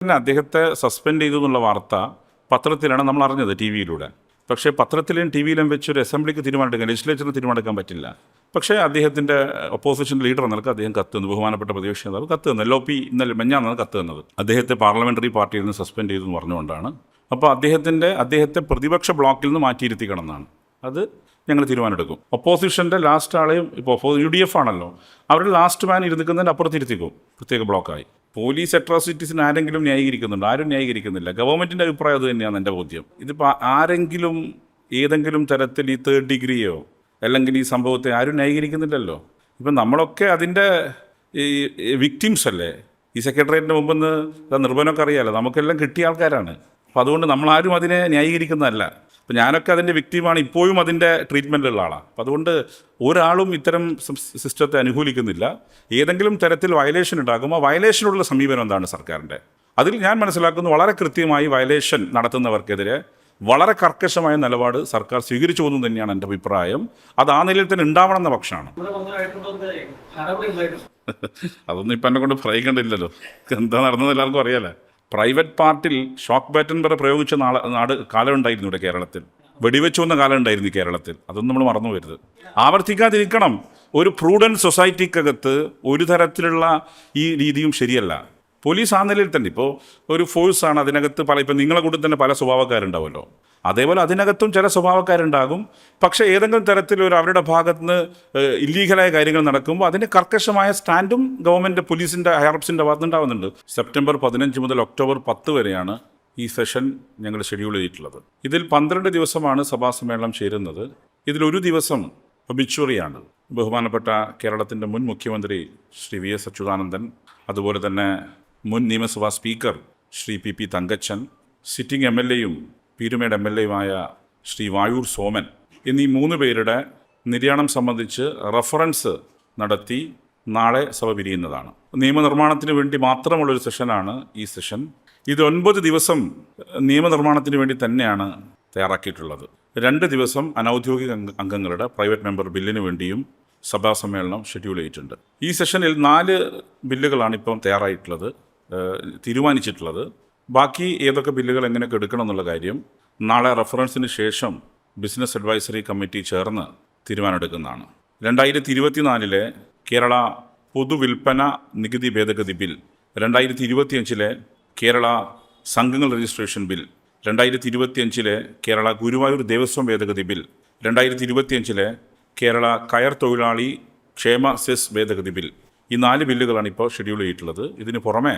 പിന്നെ അദ്ദേഹത്തെ സസ്പെൻഡ് ചെയ്തു എന്നുള്ള വാർത്ത പത്രത്തിലാണ് നമ്മൾ അറിഞ്ഞത് ടി വിയിലൂടെ. പക്ഷേ പത്രത്തിലും ടി വിയിലും വെച്ച് ഒരു അസംബ്ലിക്ക് തീരുമാനമെടുക്കാൻ ലെജിസ്ലേച്ചറിന് തീരുമാനമെടുക്കാൻ പറ്റില്ല. പക്ഷേ അദ്ദേഹത്തിന്റെ ഒപ്പോസിഷൻ ലീഡർ എന്നൊക്കെ അദ്ദേഹം കത്ത് തന്നു ബഹുമാനപ്പെട്ട പ്രതിപക്ഷ നേതാവ് കത്ത് തന്നു എൽ ഒ പി ഇന്നലെ മെഞ്ഞാന്നാണ് കത്ത് തന്നത് അദ്ദേഹത്തെ പാർലമെന്ററി പാർട്ടിയിൽ നിന്ന് സസ്പെൻഡ് ചെയ്തു എന്ന് പറഞ്ഞുകൊണ്ടാണ്. അപ്പോൾ അദ്ദേഹത്തിന്റെ അദ്ദേഹത്തെ പ്രതിപക്ഷ ബ്ലോക്കിൽ നിന്ന് മാറ്റിയിരുത്തിക്കണം എന്നാണ്. അത് ഞങ്ങൾ തീരുമാനമെടുക്കും. ഒപ്പോസിഷന്റെ ലാസ്റ്റ് ആളെയും ഇപ്പോൾ യു ഡി എഫ് ആണല്ലോ. അവരുടെ ലാസ്റ്റ് മാൻ ഇരുന്നിക്കുന്നതിന്റെ അപ്പുറത്തിരുത്തിക്കും. പ്രത്യേക ബ്ലോക്കായി പോലീസ് അട്രോസിറ്റീസിന് ആരെങ്കിലും ന്യായീകരിക്കുന്നുണ്ട്? ആരും ന്യായീകരിക്കുന്നില്ല. ഗവൺമെന്റിന്റെ അഭിപ്രായം അത് തന്നെയാണ് എന്റെ ബോധ്യം. ഇതിപ്പോൾ ആരെങ്കിലും ഏതെങ്കിലും തരത്തിൽ ഈ തേർഡ് ഡിഗ്രിയോ അല്ലെങ്കിൽ ഈ സംഭവത്തെ ആരും ന്യായീകരിക്കുന്നില്ലല്ലോ. ഇപ്പം നമ്മളൊക്കെ അതിന്റെ ഈ വിക്ടിംസ് അല്ലേ? ഈ സെക്രട്ടേറിയറ്റിന്റെ മുമ്പെന്ന് നിർബന്ധമൊക്കെ അറിയാമല്ലോ നമുക്കെല്ലാം കിട്ടിയ ആൾക്കാരാണ്. അപ്പോൾ അതുകൊണ്ട് നമ്മളാരും അതിനെ ന്യായീകരിക്കുന്നതല്ല. അപ്പോൾ ഞാനൊക്കെ അതിന്റെ വിക്ടിമാണ് ഇപ്പോഴും അതിന്റെ ട്രീറ്റ്മെന്റിലുള്ള ആളാണ് അപ്പോൾ അതുകൊണ്ട് ഒരാളും ഇത്തരം സിസ്റ്റത്തെ അനുകൂലിക്കുന്നില്ല. ഏതെങ്കിലും തരത്തിൽ വയലേഷൻ ഉണ്ടാകുമ്പോൾ വയലേഷനുള്ള സമീപനം എന്താണ് സർക്കാരിന്റെ അതിൽ ഞാൻ മനസ്സിലാക്കുന്നു വളരെ കൃത്യമായി വയലേഷൻ നടത്തുന്നവർക്കെതിരെ വളരെ കർക്കശമായ നിലപാട് സർക്കാർ സ്വീകരിച്ചു പോകുന്നു തന്നെയാണ് എന്റെ അഭിപ്രായം. അത് ആ നിലയിൽ തന്നെ ഉണ്ടാവണം എന്ന പക്ഷമാണ്. അതൊന്നും ഇപ്പം എന്നെ കൊണ്ട് പറയിക്കണ്ടില്ലല്ലോ എന്താ നടന്നത് എല്ലാവർക്കും അറിയാലേ. പ്രൈവറ്റ് പാർട്ടിൽ ഷോക്ക് ബാറ്റൻ വരെ പ്രയോഗിച്ച നാളെ നാട് കാലം ഉണ്ടായിരുന്നു ഇവിടെ കേരളത്തിൽ. വെടിവെച്ചു വന്ന കാലം ഉണ്ടായിരുന്നു കേരളത്തിൽ. അതൊന്നും നമ്മൾ മറന്നു വരുത് ആവർത്തിക്കാതിരിക്കണം. ഒരു പ്രൂഡന്റ് സൊസൈറ്റിക്കകത്ത് ഒരു തരത്തിലുള്ള ഈ രീതിയും ശരിയല്ല. പോലീസ് ആ നിലയിൽ തന്നെ. ഇപ്പോൾ ഒരു ഫോഴ്സാണ് അതിനകത്ത് പല ഇപ്പം നിങ്ങളെ കൂടെ തന്നെ പല സ്വഭാവക്കാരുണ്ടാവുമല്ലോ. അതേപോലെ അതിനകത്തും ചില സ്വഭാവക്കാരുണ്ടാകും. പക്ഷേ ഏതെങ്കിലും തരത്തിൽ ഒരു അവരുടെ ഭാഗത്ത് നിന്ന് ഇല്ലീഗലായ കാര്യങ്ങൾ നടക്കുമ്പോൾ അതിന്റെ കർക്കശമായ സ്റ്റാൻഡും ഗവൺമെന്റ് പോലീസിന്റെ ഹയർപ്സിന്റെ ഭാഗത്ത് ഉണ്ടാവുന്നുണ്ട്. സെപ്റ്റംബർ പതിനഞ്ച് മുതൽ ഒക്ടോബർ പത്ത് വരെയാണ് ഈ സെഷൻ ഞങ്ങൾ ഷെഡ്യൂൾ ചെയ്തിട്ടുള്ളത്. ഇതിൽ പന്ത്രണ്ട് ദിവസമാണ് സഭാ സമ്മേളനം ചേരുന്നത്. ഇതിലൊരു ദിവസം ഒബിച്ചുറിയാണ് ബഹുമാനപ്പെട്ട കേരളത്തിന്റെ മുൻ മുഖ്യമന്ത്രി ശ്രീ വി എസ് അച്യുതാനന്ദൻ അതുപോലെ തന്നെ മുൻ നിയമസഭാ speaker Shri P P Thankachan sitting M L എയും പീരുമേട് എം എൽ എയുമായ ശ്രീ വായൂർ സോമൻ എന്നീ മൂന്ന് പേരുടെ നിര്യാണം സംബന്ധിച്ച് റഫറൻസ് നടത്തി നാളെ സഭ പിരിയുന്നതാണ്. നിയമനിർമ്മാണത്തിന് വേണ്ടി മാത്രമുള്ളൊരു സെഷനാണ് ഈ സെഷൻ. ഇത് ഒൻപത് ദിവസം നിയമനിർമ്മാണത്തിന് വേണ്ടി തന്നെയാണ് തയ്യാറാക്കിയിട്ടുള്ളത്. രണ്ട് ദിവസം അനൗദ്യോഗിക അംഗങ്ങളുടെ പ്രൈവറ്റ് മെമ്പർ ബില്ലിന് വേണ്ടിയും സഭാ സമ്മേളനം ഷെഡ്യൂൾ ചെയ്തിട്ടുണ്ട്. ഈ സെഷനിൽ നാല് ബില്ലുകളാണ് ഇപ്പം തയ്യാറായിട്ടുള്ളത് തീരുമാനിച്ചിട്ടുള്ളത്. ബാക്കി ഏതൊക്കെ ബില്ലുകൾ എങ്ങനെയൊക്കെ എടുക്കണം എന്നുള്ള കാര്യം നാളെ റെഫറൻസിന് ശേഷം ബിസിനസ് അഡ്വൈസറി കമ്മിറ്റി ചേർന്ന് തീരുമാനമെടുക്കുന്നതാണ്. രണ്ടായിരത്തി ഇരുപത്തിനാലിലെ കേരള പൊതുവിൽപ്പന നികുതി ഭേദഗതി ബിൽ രണ്ടായിരത്തി ഇരുപത്തിയഞ്ചിലെ കേരള സംഘങ്ങൾ രജിസ്ട്രേഷൻ ബിൽ രണ്ടായിരത്തി ഇരുപത്തിയഞ്ചിലെ കേരള ഗുരുവായൂർ ദേവസ്വം ഭേദഗതി ബിൽ രണ്ടായിരത്തി ഇരുപത്തിയഞ്ചിലെ കേരള കയർ തൊഴിലാളി ക്ഷേമ സെസ് ഭേദഗതി ബിൽ. ഈ നാല് ബില്ലുകളാണ് ഇപ്പോൾ ഷെഡ്യൂൾ ചെയ്തിട്ടുള്ളത്. ഇതിന് പുറമെ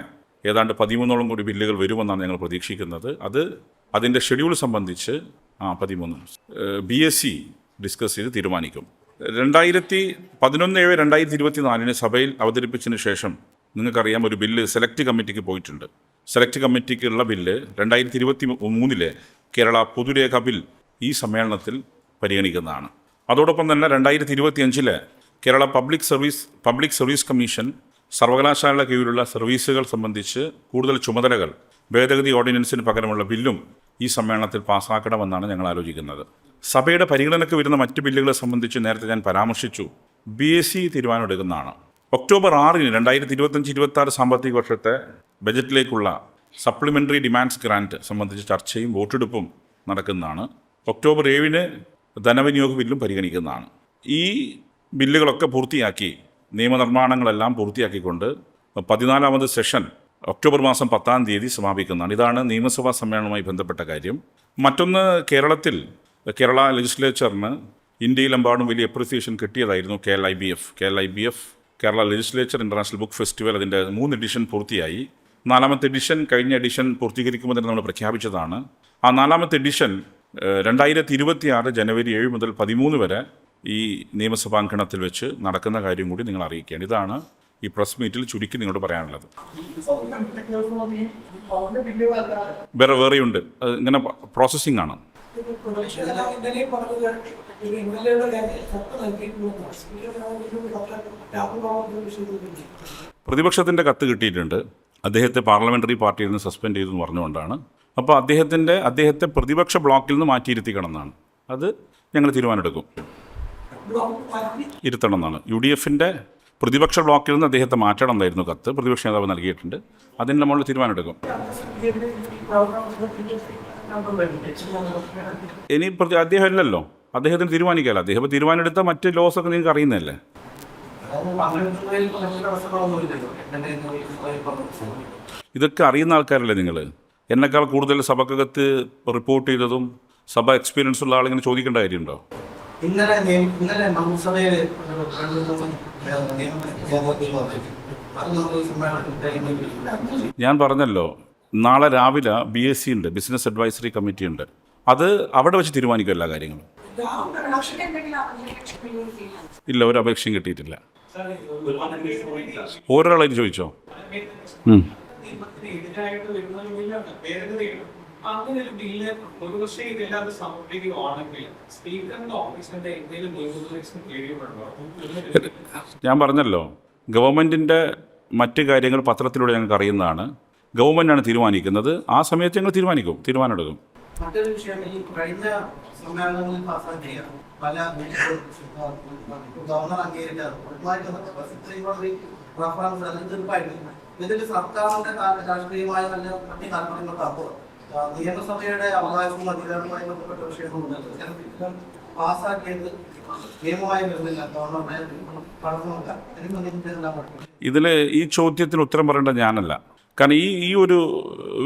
ഏതാണ്ട് പതിമൂന്നോളം കൂടി ബില്ലുകൾ വരുമെന്നാണ് ഞങ്ങൾ പ്രതീക്ഷിക്കുന്നത്. അത് അതിന്റെ ഷെഡ്യൂൾ സംബന്ധിച്ച് ആ പതിമൂന്ന്. ബി എസ് സി ഡിസ്കസ് ചെയ്ത് തീരുമാനിക്കും. രണ്ടായിരത്തി പതിനൊന്ന് ഏഴ് രണ്ടായിരത്തി ഇരുപത്തി നാലിന് സഭയിൽ അവതരിപ്പിച്ചതിന് ശേഷം നിങ്ങൾക്കറിയാം ഒരു ബില്ല് സെലക്ട് കമ്മിറ്റിക്ക് പോയിട്ടുണ്ട്. സെലക്ട് കമ്മിറ്റിക്കുള്ള ബില്ല് രണ്ടായിരത്തി ഇരുപത്തി മൂന്നിലെ കേരള പൊതുരേഖ ബിൽ ഈ സമ്മേളനത്തിൽ പരിഗണിക്കുന്നതാണ്. അതോടൊപ്പം തന്നെ രണ്ടായിരത്തി ഇരുപത്തി അഞ്ചിലെ Kerala public service public service commission സർവകലാശാലയുടെ കീഴിലുള്ള സർവീസുകൾ സംബന്ധിച്ച് കൂടുതൽ ചുമതലകൾ ഭേദഗതി ഓർഡിനൻസിന് പകരമുള്ള ബില്ലും ഈ സമ്മേളനത്തിൽ പാസ്സാക്കണമെന്നാണ് ഞങ്ങൾ ആലോചിക്കുന്നത്. സഭയുടെ പരിഗണനയ്ക്ക് വരുന്ന മറ്റ് ബില്ലുകളെ സംബന്ധിച്ച് നേരത്തെ ഞാൻ പരാമർശിച്ചു. ബി എസ് സി തീരുമാനമെടുക്കുന്നതാണ്. ഒക്ടോബർ ആറിന് രണ്ടായിരത്തി ഇരുപത്തഞ്ച് ഇരുപത്തി ആറ് സാമ്പത്തിക വർഷത്തെ ബജറ്റിലേക്കുള്ള സപ്ലിമെന്ററി ഡിമാൻഡ്സ് ഗ്രാന്റ് സംബന്ധിച്ച് ചർച്ചയും വോട്ടെടുപ്പും നടക്കുന്നതാണ്. ഒക്ടോബർ ഏഴിന് ധനവിനിയോഗ ബില്ലും പരിഗണിക്കുന്നതാണ്. ഈ ബില്ലുകളൊക്കെ പൂർത്തിയാക്കി നിയമനിർമ്മാണങ്ങളെല്ലാം പൂർത്തിയാക്കിക്കൊണ്ട് പതിനാലാമത് സെഷൻ ഒക്ടോബർ മാസം പത്താം തീയതി സമാപിക്കുന്നതാണ്. ഇതാണ് നിയമസഭാ സമ്മേളനവുമായി ബന്ധപ്പെട്ട കാര്യം. മറ്റൊന്ന് കേരളത്തിൽ കേരള ലെജിസ്ലേച്ചറിന് ഇന്ത്യയിലെമ്പാടും വലിയ appreciation കിട്ടിയതായിരുന്നു K L I B F. K L I B F Kerala legislature international book festival അതിന്റെ മൂന്ന് എഡിഷൻ പൂർത്തിയായി. നാലാമത്തെ എഡിഷൻ കഴിഞ്ഞ എഡിഷൻ പൂർത്തീകരിക്കുമ്പോൾ തന്നെ നമ്മൾ പ്രഖ്യാപിച്ചതാണ്. ആ നാലാമത്തെ എഡിഷൻ രണ്ടായിരത്തി ഇരുപത്തി ആറ് ജനുവരി ഏഴ് മുതൽ പതിമൂന്ന് വരെ ഈ നിയമസഭാങ്കണത്തിൽ വെച്ച് നടക്കുന്ന കാര്യം കൂടി നിങ്ങൾ അറിയിക്കുകയാണ് ഇതാണ് ഈ പ്രസ് മീറ്റിൽ ചുരുക്കി നിങ്ങളോട് പറയാനുള്ളത്. വേറെ വേറെയുണ്ട്. അത് ഇങ്ങനെ പ്രോസസ്സിംഗ് ആണ്. പ്രതിപക്ഷത്തിന്റെ കത്ത് കിട്ടിയിട്ടുണ്ട്. അദ്ദേഹത്തെ പാർലമെന്ററി പാർട്ടിയിൽ നിന്ന് സസ്പെൻഡ് ചെയ്തു എന്ന് പറഞ്ഞുകൊണ്ടാണ്. അപ്പോൾ അദ്ദേഹത്തിന്റെ അദ്ദേഹത്തെ പ്രതിപക്ഷ ബ്ലോക്കിൽ നിന്ന് മാറ്റിയിരുത്തിക്കണം എന്നാണ് അത് ഞങ്ങൾ തീരുമാനമെടുക്കും. ഇരുത്തണം എന്നാണ് യു ഡി എഫിന്റെ പ്രതിപക്ഷ ബ്ലോക്കിൽ നിന്ന് അദ്ദേഹത്തെ മാറ്റണം എന്നായിരുന്നു കത്ത്. പ്രതിപക്ഷ നേതാവ് നൽകിയിട്ടുണ്ട്. അതിന് നമ്മൾ തീരുമാനമെടുക്കും. ഇനി പ്രതി അദ്ദേഹം ഇല്ലല്ലോ അദ്ദേഹത്തിന് തീരുമാനിക്കാമല്ലോ അദ്ദേഹം തീരുമാനമെടുത്ത മറ്റ് ലോസ് ഒക്കെ നിങ്ങൾക്ക് അറിയുന്നതല്ലേ? ഇതൊക്കെ അറിയുന്ന ആൾക്കാരല്ലേ നിങ്ങൾ എന്നെക്കാൾ കൂടുതൽ സഭക്കകത്ത് റിപ്പോർട്ട് ചെയ്തതും സഭ എക്സ്പീരിയൻസ് ഉള്ള ആളിങ്ങനെ ചോദിക്കേണ്ട കാര്യമുണ്ടോ? ഇന്നലെ ഇന്നലെ മന്ത്രിസഭയിൽ ഞാൻ പറഞ്ഞല്ലോ നാളെ രാവിലെ ബി എസ് സി ഉണ്ട് ബിസിനസ് അഡ്വൈസറി കമ്മിറ്റി ഉണ്ട്. അത് അവിടെ വെച്ച് തീരുമാനിക്കും എല്ലാ കാര്യങ്ങളും. ഇല്ല ഒരു അപേക്ഷയും കിട്ടിയിട്ടില്ല. ഓരോരാളായിട്ട് ചോദിച്ചോ? അങ്ങനെ ഒരു ബില്ല് ഒരുപക്ഷെ ഇതെല്ലാം സമർപ്പിക്കുകയാണെങ്കിൽ സ്പീക്കറിന്റെ ഓഫീസിന്റെ എന്തെങ്കിലും നിയമോപദേശം കഴിയുമ്പോഴോ ഞാൻ പറഞ്ഞല്ലോ ഗവൺമെന്റിന്റെ മറ്റു കാര്യങ്ങൾ പത്രത്തിലൂടെ ഞങ്ങൾക്ക് അറിയുന്നതാണ്. ഗവൺമെന്റാണ് തീരുമാനിക്കുന്നത്. ആ സമയത്ത് ഞങ്ങൾ തീരുമാനിക്കും തീരുമാനമെടുക്കും. മറ്റൊരു വിഷയം ഈ കഴിഞ്ഞ സമ്മേളനങ്ങളിൽ പാസ്സാക്കിയ പല ഗവർണർ അംഗീകരിക്കാറ് റഫറൻസ് അല്ലെങ്കിൽ തീർപ്പായിട്ട്. ഇതിൽ സർക്കാരിന്റെ രാഷ്ട്രീയമായ നല്ല മറ്റു താല്പര്യങ്ങൾക്ക് അപ്പുറം നിയമസഭയുടെ അവകാശവും അധികാരവുമായി ബന്ധപ്പെട്ട വിഷയങ്ങളുണ്ട് പാസ്സാക്കിയത് നിയമമായി ഇതിൽ ഈ ചോദ്യത്തിന് ഉത്തരം പറയേണ്ട ഞാനല്ല. കാരണം ഈ ഈ ഒരു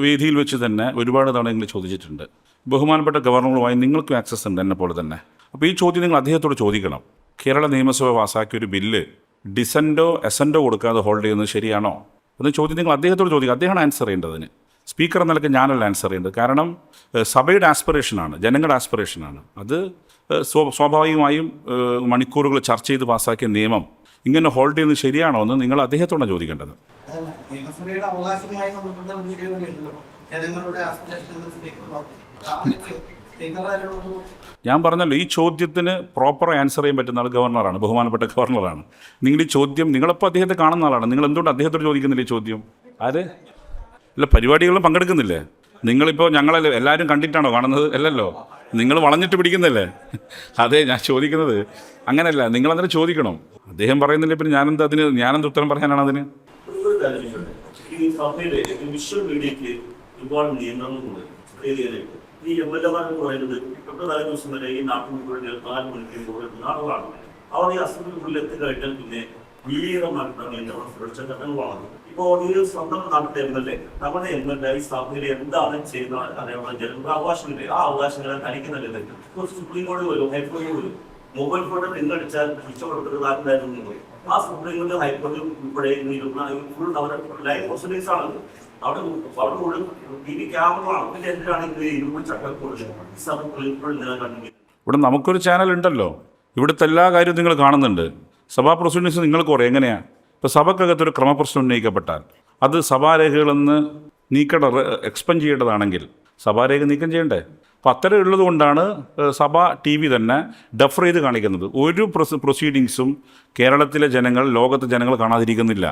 വേദിയിൽ വെച്ച് തന്നെ ഒരുപാട് തവണ നിങ്ങൾ ചോദിച്ചിട്ടുണ്ട്. ബഹുമാനപ്പെട്ട ഗവർണറുമായി നിങ്ങൾക്കും ആക്സസ് ഉണ്ട് എന്നെ പോലെ തന്നെ. അപ്പോൾ ഈ ചോദ്യം നിങ്ങൾ അദ്ദേഹത്തോട് ചോദിക്കണം. കേരള നിയമസഭ പാസ്സാക്കിയ ഒരു ബില്ല് ഡിസൻഡോ എസന്റോ കൊടുക്കാതെ ഹോൾഡ് ചെയ്യുന്നത് ശരിയാണോ? എന്ന ചോദ്യം നിങ്ങൾ അദ്ദേഹത്തോട് ചോദിക്കുക. അദ്ദേഹമാണ് ആൻസർ ചെയ്യേണ്ടതിന് സ്പീക്കർ എന്ന നിലയ്ക്ക് ഞാനല്ല ആൻസർ ചെയ്യുന്നത്. കാരണം സഭയുടെ ആസ്പിറേഷനാണ് ജനങ്ങളുടെ ആസ്പിറേഷനാണ് അത് സ്വ- സ്വാഭാവികമായും മണിക്കൂറുകൾ ചർച്ച ചെയ്ത് പാസ്സാക്കിയ നിയമം ഇങ്ങനെ ഹോൾഡ് ചെയ്യുന്നത് ശരിയാണോ എന്ന് നിങ്ങൾ അദ്ദേഹത്തോടാണ് ചോദിക്കേണ്ടത്. ഞാൻ പറഞ്ഞല്ലോ ഈ ചോദ്യത്തിന് പ്രോപ്പർ ആൻസർ ചെയ്യാൻ പറ്റുന്ന ആൾ ഗവർണറാണ് ബഹുമാനപ്പെട്ട ഗവർണറാണ്. നിങ്ങൾ ഈ ചോദ്യം നിങ്ങളിപ്പോൾ അദ്ദേഹത്തെ കാണുന്ന ആളാണ്. നിങ്ങൾ എന്തുകൊണ്ട് അദ്ദേഹത്തോട് ചോദിക്കുന്നില്ല ഈ ചോദ്യം? ആര്? അല്ല പരിപാടികളിലും പങ്കെടുക്കുന്നില്ലേ? നിങ്ങളിപ്പോൾ ഞങ്ങളല്ലേ എല്ലാവരും കണ്ടിട്ടാണോ കാണുന്നത്? അല്ലല്ലോ. നിങ്ങൾ വളഞ്ഞിട്ട് പിടിക്കുന്നല്ലേ? അതെ ഞാൻ ചോദിക്കുന്നത് അങ്ങനെയല്ല നിങ്ങൾ അന്നേരം ചോദിക്കണം. അദ്ദേഹം പറയുന്നില്ല പിന്നെ ഞാനെന്താ അതിന് ഞാനെന്ത് ഉത്തരം പറയാനാണ് അതിന്. ഈ എം എൽ എമാരെന്ന് പറയുന്നത് തൊട്ട് തലേ ദിവസം വരെ ഈ നാട്ടിൽ മുഴുവൻ നാല് മണിക്കൂർ പോകുന്ന ആളുകളാണ് അവർ ഈ അസംബ്ലിക്കുള്ളിൽ എത്തിക്കഴിഞ്ഞാൽ പിന്നെ വീരമായിട്ടുള്ള നിയന്ത്രണം സുരക്ഷാ ചട്ടങ്ങളാണ് ഇപ്പോൾ ഈ സ്വന്തം നാട്ടിലെ എം എൽ എ നമ്മുടെ എം എൽ എ സഭയിൽ എന്താണ് ചെയ്യുന്നത് അതേപോലെ ജനങ്ങളുടെ ആ അവകാശങ്ങളെ തനിക്കുന്നില്ല സുപ്രീം കോടതി വരും ഹൈക്കോടതി വരും. മൊബൈൽ ഫോണിൽ നിന്നടിച്ചാൽ പറയും ആ സുപ്രീം കോടതി ഹൈക്കോടതി ഉൾപ്പെടെ ലൈവ് പ്രൊസീഡിങ്സ് ആണ് അവിടെ അവിടെ മുഴുവൻ ടി ക്യാമറകളാണ് പിന്നെ എന്തിനാണെങ്കിൽ ഇരുമ്പ് നിലനിൽക്കുന്നത്? ഇവിടെ നമുക്കൊരു ചാനൽ ഉണ്ടല്ലോ. ഇവിടുത്തെ എല്ലാ കാര്യവും നിങ്ങൾ കാണുന്നുണ്ട്. സഭാ പ്രൊസീഡിങ്സ് നിങ്ങൾക്ക് പറയാം എങ്ങനെയാണ് ഇപ്പോൾ സഭക്കകത്തൊരു ക്രമപ്രശ്നം ഉന്നയിക്കപ്പെട്ടാൽ അത് സഭാരേഖകളിൽ നിന്ന് നീക്കേണ്ട എക്സ്പെൻഡ് ചെയ്യേണ്ടതാണെങ്കിൽ സഭാരേഖ നീക്കം ചെയ്യണ്ടേ? അപ്പം അത്തരം ഉള്ളത് കൊണ്ടാണ് സഭ ടി വി തന്നെ ഡെഫർ ചെയ്ത് കാണിക്കുന്നത്. ഒരു പ്രൊസീഡിങ്സും കേരളത്തിലെ ജനങ്ങൾ ലോകത്തെ ജനങ്ങൾ കാണാതിരിക്കുന്നില്ല.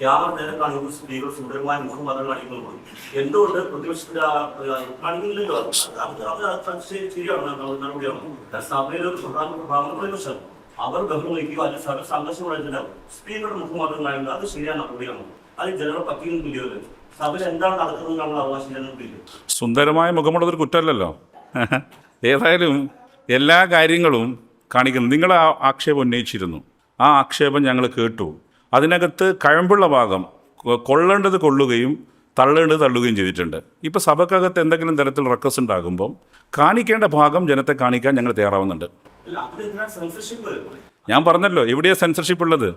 ക്യാമറ നേരെ കാണിക്കുന്ന സ്ത്രീകൾ സുന്ദരമായ മുഖം മാത്രം കാണിക്കുന്നുള്ളൂ എന്തുകൊണ്ട് പ്രതിപക്ഷത്തിന്റെ അവർ ബഹളം വയ്ക്കുക അല്ലെങ്കിൽ സഭ സന്ദർശനം പറയുന്നില്ല സ്ത്രീകളുടെ മുഖം മാത്രം കാണിക്കുക അത് ശരിയാണ് നടപടിയാണ് അത് ജനങ്ങളെ പറ്റിയൊന്നുമില്ലല്ലോ സഭയിൽ എന്താണ് നടക്കുന്നത് നമ്മൾ അവകാശം ജനങ്ങൾക്കില്ല സുന്ദരമായ മുഖമുള്ളതൊരു കുറ്റമല്ലല്ലോ? ഏതായാലും എല്ലാ കാര്യങ്ങളും കാണിക്കുന്നു. നിങ്ങൾ ആ ആക്ഷേപം ഉന്നയിച്ചിരുന്നു. ആ ആക്ഷേപം ഞങ്ങൾ കേട്ടു. അതിനകത്ത് കഴമ്പുള്ള ഭാഗം കൊള്ളേണ്ടത് കൊള്ളുകയും തള്ളേണ്ടത് തള്ളുകയും ചെയ്തിട്ടുണ്ട് ഇപ്പോൾ സഭക്കകത്ത് എന്തെങ്കിലും തരത്തിൽ റക്കസ് ഉണ്ടാകുമ്പം കാണിക്കേണ്ട ഭാഗം ജനത്തെ കാണിക്കാൻ ഞങ്ങൾ തയ്യാറാവുന്നുണ്ട് ഞാൻ പറഞ്ഞല്ലോ എവിടെയാ സെൻസർഷിപ്പ് ഉള്ളത്?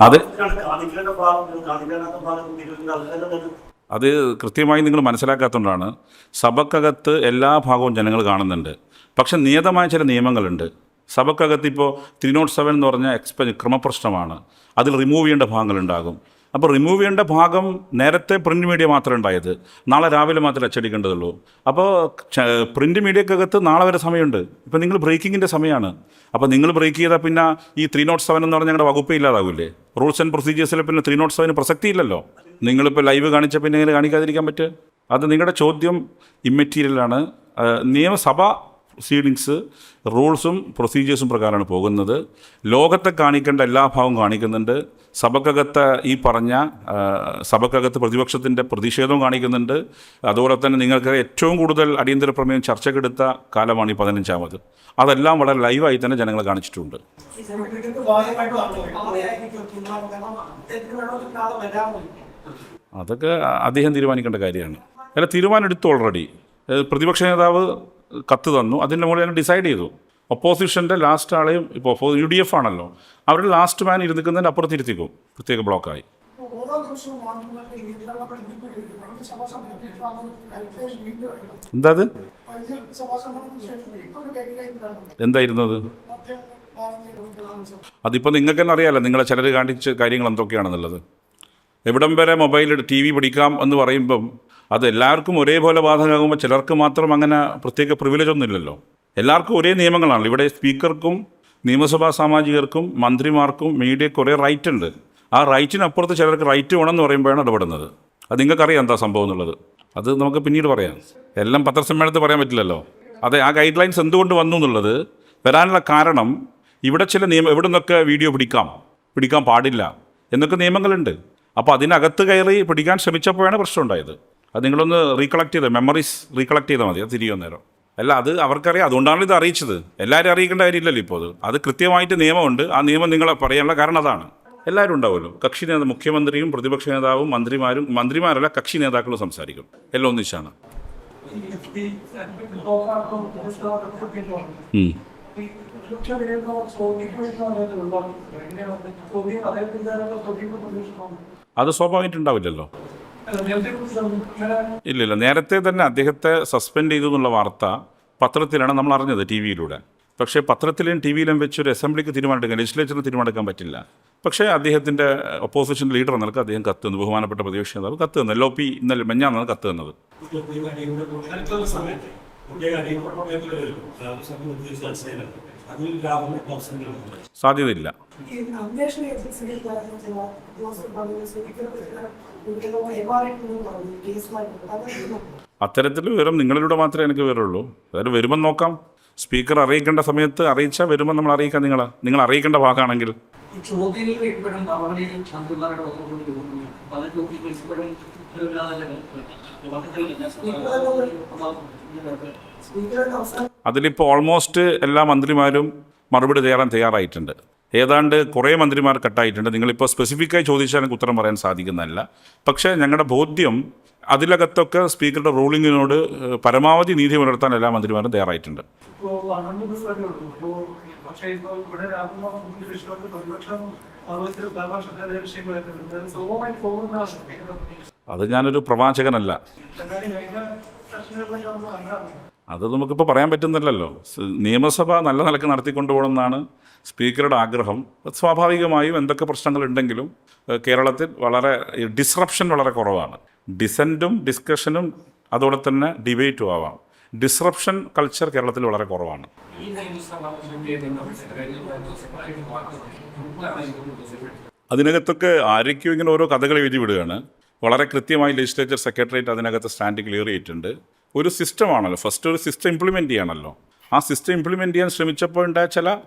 അതെ. അത് കൃത്യമായി നിങ്ങൾ മനസ്സിലാക്കാത്തതുകൊണ്ടാണ് സഭക്കകത്ത് എല്ലാ ഭാഗവും ജനങ്ങൾ കാണുന്നുണ്ട്. പക്ഷെ നിയതമായ ചില നിയമങ്ങളുണ്ട്. സഭക്കകത്ത് ഇപ്പോൾ ത്രീ നോട്ട് സെവൻ എന്ന് പറഞ്ഞ എക്സ്പെ ക്രമപ്രശ്നമാണ്. അതിൽ റിമൂവ് ചെയ്യേണ്ട ഭാഗങ്ങളുണ്ടാകും അപ്പോൾ റിമൂവ് ചെയ്യേണ്ട ഭാഗം നേരത്തെ പ്രിന്റ് മീഡിയ മാത്രമേ ഉണ്ടായത്. നാളെ രാവിലെ മാത്രമേ അച്ചടിക്കേണ്ടതുള്ളൂ. അപ്പോൾ പ്രിന്റ് മീഡിയക്കകത്ത് നാളെ വരെ സമയമുണ്ട്. ഇപ്പോൾ നിങ്ങൾ ബ്രേക്കിങ്ങിന്റെ സമയമാണ്. അപ്പോൾ നിങ്ങൾ ബ്രേക്ക് ചെയ്താൽ പിന്നെ ഈ ത്രീ നോട്ട് സെവൻ എന്ന് പറഞ്ഞാൽ ഞങ്ങളുടെ വകുപ്പേ ഇല്ലാതാവില്ലേ റൂൾസ് ആൻഡ് പ്രൊസീജിയേഴ്സിൽ പിന്നെ ത്രീ നോട്ട് സെവന് പ്രസക്തിയില്ലല്ലോ. നിങ്ങളിപ്പോൾ ലൈവ് കാണിച്ച പിന്നെ എങ്ങനെ കാണിക്കാതിരിക്കാൻ പറ്റുക? അത് നിങ്ങളുടെ ചോദ്യം ഇമ്മെറ്റീരിയലാണ് നിയമസഭ പ്രൊസീഡിങ്സ് റൂൾസും പ്രൊസീജിയേഴ്സും പ്രകാരമാണ് പോകുന്നത്. ലോകത്തെ കാണിക്കേണ്ട എല്ലാ ഭാവവും കാണിക്കുന്നുണ്ട്. സഭക്കകത്ത് ഈ പറഞ്ഞ സഭക്കകത്ത് പ്രതിപക്ഷത്തിന്റെ പ്രതിഷേധവും കാണിക്കുന്നുണ്ട്. അതുപോലെ തന്നെ നിങ്ങൾക്ക് ഏറ്റവും കൂടുതൽ അടിയന്തര പ്രമേയം ചർച്ചക്കെടുത്ത കാലമാണ് ഈ പതിനഞ്ചാമത്. അതെല്ലാം വളരെ ലൈവായി തന്നെ ജനങ്ങളെ കാണിച്ചിട്ടുണ്ട്. അതൊക്കെ അദ്ദേഹം തീരുമാനിക്കേണ്ട കാര്യമാണ്. അല്ല തീരുമാനം എടുത്തു ഓൾറെഡി പ്രതിപക്ഷ നേതാവ് കത്ത് തന്നു. അതിന്റെ മുകളിൽ ഞങ്ങൾ ഡിസൈഡ് ചെയ്തു. ഒപ്പോസിഷന്റെ ലാസ്റ്റ് ആളെയും ഇപ്പോൾ യു ഡി എഫ് ആണല്ലോ. അവരുടെ ലാസ്റ്റ് മാൻ ഇരുന്നിക്കുന്നതിന്റെ അപ്പുറത്ത് ഇരുത്തിക്കും. പ്രത്യേക ബ്ലോക്കായി എന്താ എന്തായിരുന്നത്? അതിപ്പോൾ നിങ്ങൾക്ക് തന്നെ അറിയാമല്ലോ നിങ്ങളെ ചിലർ കാണിച്ച കാര്യങ്ങൾ എന്തൊക്കെയാണെന്നുള്ളത്. എവിടം വരെ മൊബൈൽ ടി വി പിടിക്കാം എന്ന് പറയുമ്പം അത് എല്ലാവർക്കും ഒരേപോലെ ബാധകമാകുമ്പോൾ ചിലർക്ക് മാത്രം അങ്ങനെ പ്രത്യേക പ്രിവിലേജ് ഒന്നുമില്ലല്ലോ എല്ലാവർക്കും ഒരേ നിയമങ്ങളാണല്ലോ ഇവിടെ സ്പീക്കർക്കും നിയമസഭാ സാമാജികർക്കും മന്ത്രിമാർക്കും മീഡിയക്കും ഒരേ റൈറ്റ് ഉണ്ട്. ആ റൈറ്റിനപ്പുറത്ത് ചിലർക്ക് റൈറ്റ് വേണമെന്ന് പറയുമ്പോഴാണ് ഇടപെടുന്നത്. അത് നിങ്ങൾക്കറിയാം എന്താ സംഭവം എന്നുള്ളത്. അത് നമുക്ക് പിന്നീട് പറയാം. എല്ലാം പത്രസമ്മേളനത്തിൽ പറയാൻ പറ്റില്ലല്ലോ. അതെ ആ ഗൈഡ് ലൈൻസ് എന്തുകൊണ്ട് വന്നു എന്നുള്ളത് വരാനുള്ള കാരണം ഇവിടെ ചില നിയമം എവിടെ നിന്നൊക്കെ വീഡിയോ പിടിക്കാം പിടിക്കാൻ പാടില്ല എന്നൊക്കെ നിയമങ്ങളുണ്ട്. അപ്പോൾ അതിനകത്ത് കയറി പിടിക്കാൻ ശ്രമിച്ചപ്പോഴാണ് പ്രശ്നം ഉണ്ടായത്. അത് നിങ്ങളൊന്ന് റീകളക്ട് ചെയ്ത്? മെമ്മറീസ് റീകളക്ട് ചെയ്താൽ മതി അത് തിരികെ നേരം അല്ല അത് അവർക്കറിയാം. അതുകൊണ്ടാണ് ഇത് അറിയിച്ചത്. എല്ലാവരും അറിയിക്കേണ്ട കാര്യമില്ലല്ലോ ഇപ്പോൾ അത്. അത് കൃത്യമായിട്ട് നിയമമുണ്ട്. ആ നിയമം നിങ്ങളെ പറയാനുള്ള കാരണം അതാണ്. എല്ലാവരും ഉണ്ടാവുമല്ലോ. കക്ഷി നേതാവ് മുഖ്യമന്ത്രിയും പ്രതിപക്ഷ നേതാവും മന്ത്രിമാരും മന്ത്രിമാരല്ല കക്ഷി നേതാക്കളും സംസാരിക്കും. എല്ലാം ഒന്നിച്ചാണ്. അത് സ്വാഭാവികമായിട്ടുണ്ടാവില്ലല്ലോ ഇല്ലില്ല നേരത്തെ തന്നെ അദ്ദേഹത്തെ സസ്പെൻഡ് ചെയ്തു എന്നുള്ള വാർത്ത പത്രത്തിലാണ് നമ്മൾ അറിഞ്ഞത് ടി വിയിലൂടെ പക്ഷേ പത്രത്തിലും ടി വിയിലും വെച്ച് ഒരു അസംബ്ലിക്ക് തീരുമാനമെടുക്കാൻ ലെജിസ്ലേച്ചറിന് തീരുമാനമെടുക്കാൻ പറ്റില്ല പക്ഷേ അദ്ദേഹത്തിന്റെ ഒപ്പോസിഷൻ ലീഡർ എന്നൊക്കെ അദ്ദേഹം കത്ത് തന്നു ബഹുമാനപ്പെട്ട പ്രതിപക്ഷ നേതാവ് കത്ത് തന്നു എൽ ഒ പി ഇന്നലെ മെഞ്ഞാന്നാണ് കത്ത് തന്നത് സാധ്യതയില്ല. അത്തരത്തിൽ വിവരം നിങ്ങളിലൂടെ മാത്രമേ എനിക്ക് വിവരമുള്ളൂ. അതായത് വരുമ്പോൾ നോക്കാം. സ്പീക്കർ അറിയിക്കേണ്ട സമയത്ത് അറിയിച്ചാൽ വരുമ്പോൾ നമ്മൾ അറിയിക്കാം നിങ്ങളെ. നിങ്ങൾ അറിയിക്കേണ്ട ഭാഗമാണെങ്കിൽ. ഈ അതിലിപ്പോൾ ഓൾമോസ്റ്റ് എല്ലാ മന്ത്രിമാരും മറുപടി തയ്യാറാൻ തയ്യാറായിട്ടുണ്ട്. ഏതാണ്ട് കുറേ മന്ത്രിമാർ കട്ടായിട്ടുണ്ട്. നിങ്ങളിപ്പോൾ സ്പെസിഫിക്കായി ചോദിച്ചാൽ എനിക്ക് ഉത്തരം പറയാൻ സാധിക്കുന്നതല്ല. പക്ഷേ ഞങ്ങളുടെ ബോധ്യം അതിലകത്തൊക്കെ സ്പീക്കറുടെ റൂളിങ്ങിനോട് പരമാവധി നീതി പുലർത്താൻ എല്ലാ മന്ത്രിമാരും തയ്യാറായിട്ടുണ്ട്. അത് ഞാനൊരു പ്രവാചകനല്ല. അത് നമുക്കിപ്പോൾ പറയാൻ പറ്റുന്നില്ലല്ലോ. നിയമസഭ നല്ല നിലയ്ക്ക് നടത്തിക്കൊണ്ടുപോകണമെന്നാണ് സ്പീക്കറുടെ ആഗ്രഹം. സ്വാഭാവികമായും എന്തൊക്കെ പ്രശ്നങ്ങളുണ്ടെങ്കിലും കേരളത്തിൽ വളരെ ഡിസ്റപ്ഷൻ വളരെ കുറവാണ്. ഡിസന്റും ഡിസ്കഷനും അതോടെ തന്നെ ഡിബേറ്റും ആവാം. ഡിസ്റപ്ഷൻ കൾച്ചർ കേരളത്തിൽ വളരെ കുറവാണ്. അതിനകത്തൊക്കെ ആരൊക്കെയോ ഇങ്ങനെ ഓരോ കഥകൾ എഴുതി വിടുകയാണ്. വളരെ കൃത്യമായി ലെജിസ്ലേച്ചർ സെക്രട്ടേറിയറ്റ് അതിനകത്ത് സ്റ്റാൻഡ് ക്ലിയർ ചെയ്തിട്ടുണ്ട്. ഒരു സിസ്റ്റമാണല്ലോ ഫസ്റ്റ് ഒരു സിസ്റ്റം ഇംപ്ലിമെന്റ് ചെയ്യണമല്ലോ ആ സിസ്റ്റം ഇംപ്ലിമെന്റ് ചെയ്യാൻ ശ്രമിച്ചപ്പോൾ ഉണ്ടായ ചില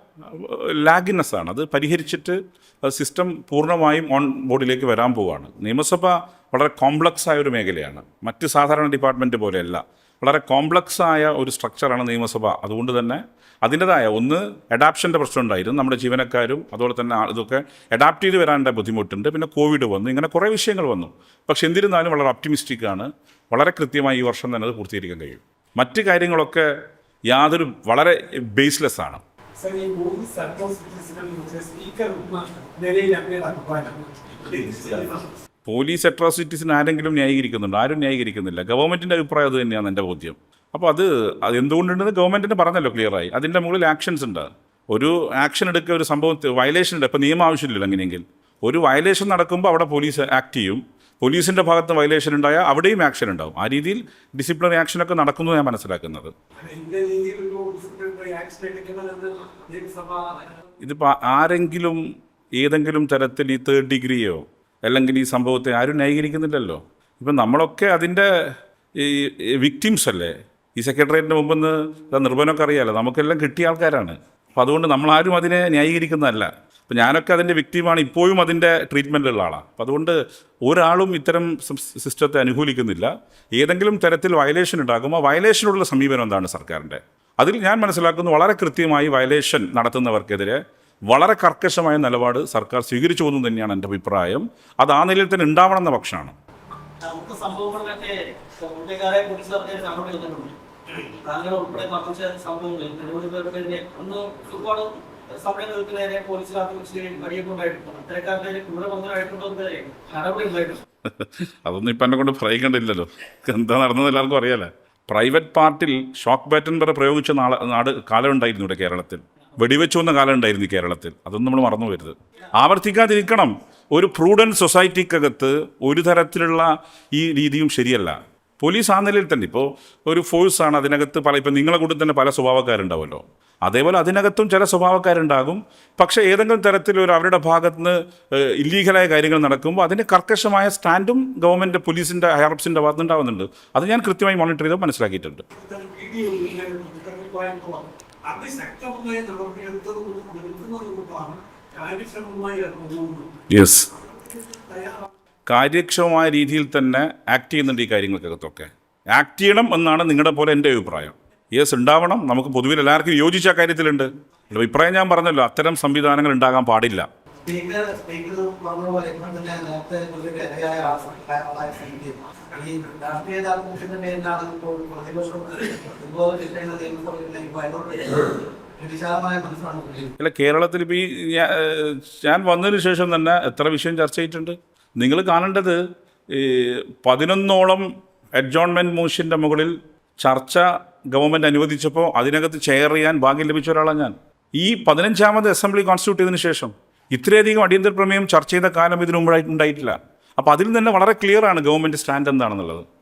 ലാഗിനെസ് ആണ്. അത് പരിഹരിച്ചിട്ട് സിസ്റ്റം പൂർണമായും ഓൺ ബോർഡിലേക്ക് വരാൻ പോവുകയാണ് നിയമസഭ വളരെ കോംപ്ലക്സ് ആയ ഒരു മേഖലയാണ്. മറ്റ് സാധാരണ ഡിപ്പാർട്ട്മെന്റ് പോലെയല്ല. വളരെ കോംപ്ലക്സ് ആയ ഒരു സ്ട്രക്ചറാണ് നിയമസഭ. അതുകൊണ്ട് തന്നെ അതിന്റെതായ ഒന്ന് അഡാപ്ഷന്റെ പ്രശ്നം ഉണ്ടായിരുന്നു. നമ്മുടെ ജീവനക്കാരും അതുപോലെ തന്നെ ഇതൊക്കെ അഡാപ്റ്റ് ചെയ്ത് വരാനുള്ള ബുദ്ധിമുട്ടുണ്ട്. പിന്നെ കോവിഡ് വന്നു. ഇങ്ങനെ കുറേ വിഷയങ്ങൾ വന്നു. പക്ഷെ എന്നിരുന്നാലും വളരെ ഒപ്റ്റിമിസ്റ്റിക് ആണ്. വളരെ കൃത്യമായി ഈ വർഷം തന്നെ അത് പൂർത്തീകരിക്കാൻ കഴിയും. മറ്റ് കാര്യങ്ങളൊക്കെ യാതൊരു വളരെ ബേസ്ലെസ് ആണ്. സർ ഈ മൂന്ന് സർക്കാർ സ്പീക്കർ നിലയിൽ അങ്ങനെ അഭിപ്രായം പോലീസ് അട്രോസിറ്റീസിന് ആരെങ്കിലും ന്യായീകരിക്കുന്നുണ്ട്? ആരും ന്യായീകരിക്കുന്നില്ല. ഗവൺമെന്റിന്റെ അഭിപ്രായം അത് തന്നെയാണ് എന്റെ ബോധ്യം. അപ്പോൾ അത് അത് എന്തുകൊണ്ടുണ്ടെന്ന് ഗവൺമെന്റിന് പറഞ്ഞല്ലോ ക്ലിയറായി അതിന്റെ മുകളിൽ ആക്ഷൻസ് ഉണ്ട്. ഒരു ആക്ഷൻ എടുക്കുക ഒരു സംഭവം വയലേഷൻ ഉണ്ട്. ഇപ്പോൾ നിയമം ആവശ്യമില്ലല്ലോ അങ്ങനെയെങ്കിൽ. ഒരു വയലേഷൻ നടക്കുമ്പോൾ അവിടെ പോലീസ് ആക്ട് ചെയ്യും. പോലീസിന്റെ ഭാഗത്ത് വയലേഷൻ ഉണ്ടായാൽ അവിടെയും ആക്ഷൻ ഉണ്ടാവും. ആ രീതിയിൽ ഡിസിപ്ലിനറി ആക്ഷനൊക്കെ നടക്കുന്നു ഞാൻ മനസ്സിലാക്കുന്നത്. ഇതിപ്പോൾ ആരെങ്കിലും ഏതെങ്കിലും തരത്തിൽ ഈ തേർഡ് ഡിഗ്രിയോ അല്ലെങ്കിൽ ഈ സംഭവത്തെ ആരും ന്യായീകരിക്കുന്നില്ലല്ലോ. ഇപ്പം നമ്മളൊക്കെ അതിന്റെ ഈ വിക്ടിംസ് അല്ലേ? ഈ സെക്രട്ടേറിയറ്റിന്റെ മുമ്പെന്ന് നിർഭനമൊക്കെ അറിയാമല്ലോ നമുക്കെല്ലാം കിട്ടിയ ആൾക്കാരാണ്. അപ്പോൾ അതുകൊണ്ട് നമ്മളാരും അതിനെ ന്യായീകരിക്കുന്നതല്ല. അപ്പോൾ ഞാനൊക്കെ അതിന്റെ വിക്ടിമാണ് ഇപ്പോഴും അതിന്റെ ട്രീറ്റ്മെന്റിലുള്ള ആളാണ് അപ്പോൾ അതുകൊണ്ട് ഒരാളും ഇത്തരം സിസ്റ്റത്തെ അനുകൂലിക്കുന്നില്ല. ഏതെങ്കിലും തരത്തിൽ വയലേഷൻ ഉണ്ടാകുമ്പോൾ വയലേഷനുള്ള സമീപനം എന്താണ് സർക്കാരിന്റെ? അതിൽ ഞാൻ മനസ്സിലാക്കുന്നു വളരെ കൃത്യമായി വയലേഷൻ നടത്തുന്നവർക്കെതിരെ വളരെ കർക്കശമായ നിലപാട് സർക്കാർ സ്വീകരിച്ചു പോകുന്നു തന്നെയാണ് എന്റെ അഭിപ്രായം. അത് ആ നിലയിൽ തന്നെ ഉണ്ടാവണം എന്ന പക്ഷമാണ്. നമുക്ക് സംഭവങ്ങളിലൊക്കെ കുട്ടിക്കാരെ പോലീസ് നടത്തിയ നടപടി എടുത്തിട്ടുണ്ട് താങ്കൾ ഉൾപ്പെടെ മറിച്ച സംഭവങ്ങളിൽ നിരവധി പേരുടെ ഒന്ന് ഒരുപാട് സമയങ്ങൾക്ക് നേരെ പോലീസിൽ ആക്രമിച്ച് വഴിയൊക്കെ ഉണ്ടായിട്ടുണ്ട്. അത്തരക്കാരുടെ ഇവിടെ വന്നതായിട്ടുണ്ടോ നടപടി ഉണ്ടായിട്ടുണ്ട്. അതൊന്നും ഇപ്പം എന്നെ കൊണ്ട് പറയിക്കണ്ടില്ലല്ലോ എന്താ നടന്നത് എല്ലാവർക്കും അറിയാലോ. പ്രൈവറ്റ് പാർട്ടിൽ ഷോക്ക് ബാറ്റൻ വരെ പ്രയോഗിച്ച നാളെ നാട് കാലം ഉണ്ടായിരുന്നു ഇവിടെ കേരളത്തിൽ. വെടിവെച്ചു വന്ന കാലം ഉണ്ടായിരുന്നു കേരളത്തിൽ. അതൊന്നും നമ്മൾ മറന്നു വരുത് ആവർത്തിക്കാതിരിക്കണം. ഒരു പ്രൂഡന്റ് സൊസൈറ്റിക്കകത്ത് ഒരു തരത്തിലുള്ള ഈ രീതിയും ശരിയല്ല. പോലീസ് ആ നിലയിൽ തന്നെ. ഇപ്പോൾ ഒരു ഫോഴ്സാണ് അതിനകത്ത് പല ഇപ്പം നിങ്ങളെ കൂടെ തന്നെ പല സ്വഭാവക്കാരുണ്ടാവുമല്ലോ. അതേപോലെ അതിനകത്തും ചില സ്വഭാവക്കാരുണ്ടാകും. പക്ഷേ ഏതെങ്കിലും തരത്തിൽ ഒരു അവരുടെ ഭാഗത്ത് നിന്ന് ഇല്ലീഗലായ കാര്യങ്ങൾ നടക്കുമ്പോൾ അതിന് കർക്കശമായ സ്റ്റാൻഡും ഗവൺമെന്റ് പോലീസിന്റെ ഹയർപ്സിന്റെ ഭാഗത്ത് ഉണ്ടാകുന്നുണ്ട് അത് ഞാൻ കൃത്യമായി മോണിറ്റർ ചെയ്ത് മനസ്സിലാക്കിയിട്ടുണ്ട്. അതിശക്തമായ നടപടിയെടുത്തത് എടുക്കുന്നത് കൊണ്ടാണ് കാര്യക്ഷമമായി അത് പോകുന്നത് യെസ് കാര്യക്ഷമമായ രീതിയിൽ തന്നെ ആക്ട് ചെയ്യുന്നുണ്ട് ഈ കാര്യങ്ങൾക്കകത്തൊക്കെ. ആക്ട് ചെയ്യണം എന്നാണ് നിങ്ങളുടെ പോലെ എന്റെ അഭിപ്രായം. യെസ് ഉണ്ടാവണം. നമുക്ക് പൊതുവിൽ എല്ലാവർക്കും യോജിച്ച കാര്യത്തിലുണ്ട്. അഭിപ്രായം ഞാൻ പറഞ്ഞല്ലോ അത്തരം സംവിധാനങ്ങൾ ഉണ്ടാകാൻ പാടില്ല. സ്പീക്കർ സ്പീക്കർ സമിതി ഈ അല്ല കേരളത്തിൽ ഈ ഞാൻ വന്നതിന് ശേഷം തന്നെ എത്ര വിഷയം ചർച്ച ചെയ്തിട്ടുണ്ട്? നിങ്ങൾ കാണേണ്ടത് ഈ പതിനൊന്നോളം അഡ്ജോൺമെന്റ് മോഷന്റെ മുകളിൽ ചർച്ച ഗവൺമെന്റ് അനുവദിച്ചപ്പോൾ അതിനകത്ത് ചെയർ ചെയ്യാൻ ഭാഗ്യം ലഭിച്ച ഒരാളാണ് ഞാൻ. ഈ പതിനഞ്ചാമത് അസംബ്ലി കോൺസ്റ്റിറ്റ്യൂട്ട് ചെയ്തതിന് ശേഷം ഇത്രയധികം അടിയന്തര പ്രമേയം ചർച്ച ചെയ്ത കാലം ഇതിനു ഉണ്ടായിട്ടില്ല. അപ്പോൾ അതിൽ തന്നെ വളരെ ക്ലിയർ ആണ് ഗവൺമെന്റ് സ്റ്റാൻഡ് എന്താണെന്നുള്ളത്.